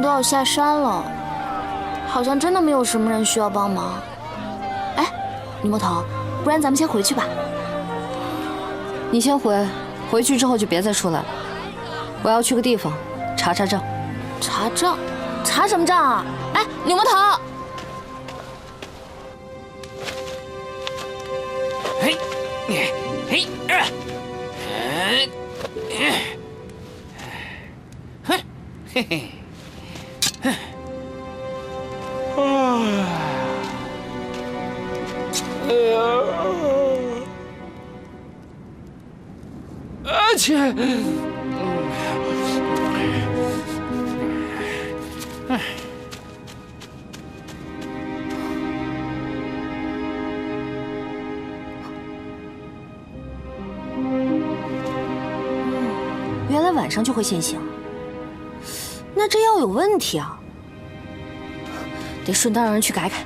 都要下山了，好像真的没有什么人需要帮忙。哎，李魔头，不然咱们先回去吧。你先回，回去之后就别再出来了。我要去个地方查查账。查账？查什么账啊？哎，李魔头。嘿，嘿，嘿嘿，哼，啊，哎呀，啊切，哎。原来晚上就会现形，那这药有问题啊！得顺道让人去改改。